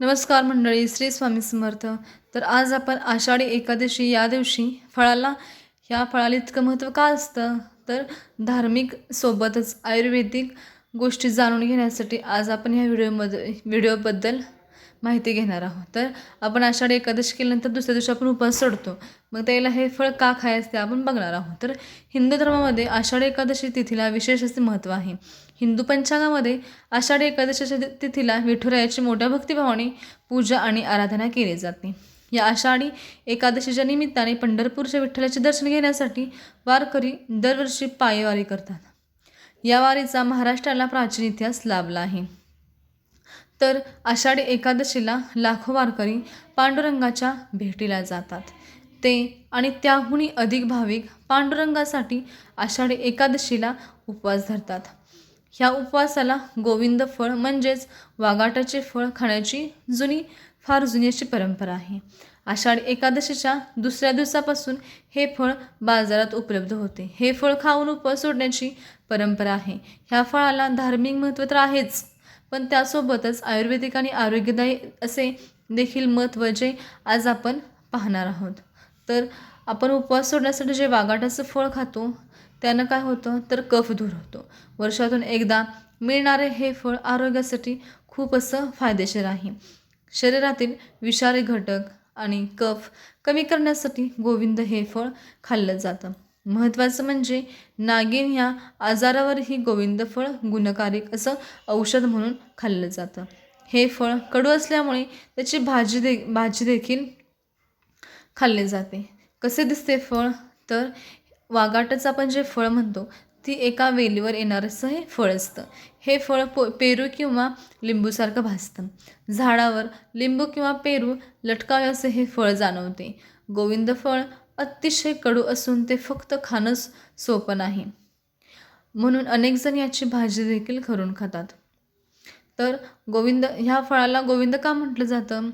नमस्कार मंडळी श्री स्वामी समर्थ. तर आज आपण आषाढी एकादशी या दिवशी फळाला ह्या फळाला इतकं महत्त्व का असतं? तर धार्मिक सोबतच आयुर्वेदिक गोष्टी जाणून घेण्यासाठी आज आपण ह्या व्हिडिओमध्ये व्हिडिओबद्दल माहिती घेणार आहोत. तर आपण आषाढी एकादशी केल्यानंतर दुसऱ्या दिवशी आपण उपवास सोडतो. मग त्याला हे फळ का खायचं ते आपण बघणार आहोत. तर हिंदू धर्मामध्ये आषाढी एकादशी तिथीला विशेष असे महत्त्व आहे. हिंदू पंचांगामध्ये आषाढी एकादशीच्या ति- तिथीला विठुरायाची मोठ्या भक्तिभावाने पूजा आणि आराधना केली जाते. या आषाढी एकादशीच्या निमित्ताने पंढरपूरच्या विठ्ठलाचे दर्शन घेण्यासाठी वारकरी दरवर्षी पायवारी करतात. या वारीचा महाराष्ट्राला प्राचीन इतिहास लाभला आहे. तर आषाढी एकादशीला लाखो वारकरी पांडुरंगाच्या भेटीला जातात. ते आणि त्याहूनही अधिक भाविक पांडुरंगासाठी आषाढी एकादशीला उपवास धरतात. ह्या उपवासाला गोविंद फळ म्हणजेच वाघाटाचे फळ खाण्याची जुनी फार जुनी अशी परंपरा आहे. आषाढी एकादशीच्या दुसऱ्या दिवसापासून हे फळ बाजारात उपलब्ध होते. हे फळ खाऊन उपवास सोडण्याची परंपरा आहे. ह्या फळाला धार्मिक महत्त्व तर आहेच. पण त्यासोबतच आयुर्वेदिक आणि आरोग्यदायी असे देखील महत्त्व जे आज आपण पाहणार आहोत. तर आपण उपवास सोडण्यासाठी जे वाघाटाचं फळ खातो त्यानं काय होतं? तर कफ दूर होतो. वर्षातून एकदा मिळणारे हे फळ आरोग्यासाठी खूप असं फायदेशीर आहे. शरीरातील विषारी घटक आणि कफ कमी करण्यासाठी गोविंद हे फळ खाल्लं जातं. महत्त्वाचं म्हणजे नागिन ह्या आजारावरही गोविंद फळ गुणकारिक असं औषध म्हणून खाल्लं जातं. हे फळ कडू असल्यामुळे त्याची भाजी दे भाजी देखील खाल्ले जाते. कसे दिसते फळ? तर वाघाटचं आपण जे फळ म्हणतो ती एका वेलीवर येणारं असं हे फळ असतं. हे फळ पो पेरू किंवा लिंबूसारखं भासतं झाडावर लिंबू किंवा पेरू लटकावे असे हे फळ जाणवते. गोविंद फळ अतिशय कडू असून ते फक्त खाणंच सोपं नाही. म्हणून अनेकजण याची भाजी देखील करून खातात. तर गोविंद ह्या फळाला गोविंद का म्हटलं जातं?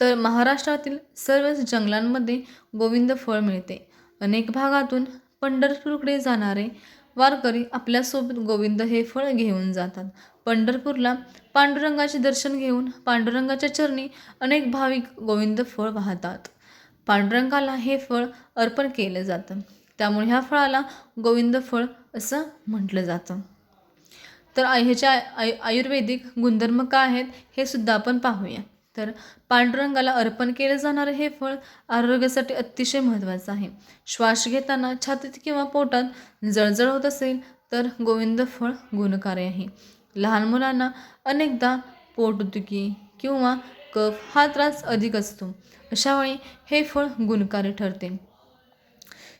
तर महाराष्ट्रातील सर्वच जंगलांमध्ये गोविंद फळ मिळते. अनेक भागातून पंढरपूरकडे जाणारे वारकरी आपल्यासोबत गोविंद हे फळ घेऊन जातात. पंढरपूरला पांडुरंगाचे दर्शन घेऊन पांडुरंगाच्या चरणी अनेक भाविक गोविंद फळ वाहतात पांडुरंगाला हे फळ अर्पण केलं जातं. त्यामुळे ह्या फळाला गोविंद फळ असं म्हटलं जातं. तर ह्याच्या आय आयु आयुर्वेदिक गुणधर्म काय आहेत हे सुद्धा आपण पाहूया. तर पांडुरंगाला अर्पण केलं जाणारं हे फळ आरोग्यासाठी अतिशय महत्त्वाचं आहे. श्वास घेताना छातीत किंवा पोटात जळजळ होत असेल तर गोविंद फळ गुणकारी आहे. लहान मुलांना अनेकदा पोटदुखी किंवा कफ हा त्रास अधिक असतो. अशावेळी हे फळ गुणकारी ठरते.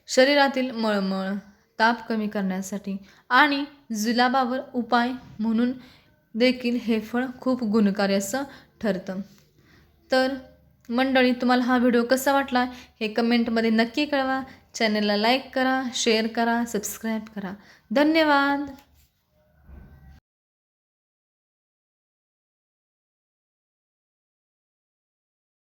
शरीरातील मळमळ ताप कमी करण्यासाठी आणि जुलाबावर उपाय म्हणून देखील हे फळ खूप गुणकारी असं ठरतं. तर मंडळी तुम्हाला हा व्हिडिओ कसा वाटला हे कमेंटमध्ये नक्की कळवा. चॅनलला लाईक करा शेअर करा सबस्क्राईब करा. धन्यवाद!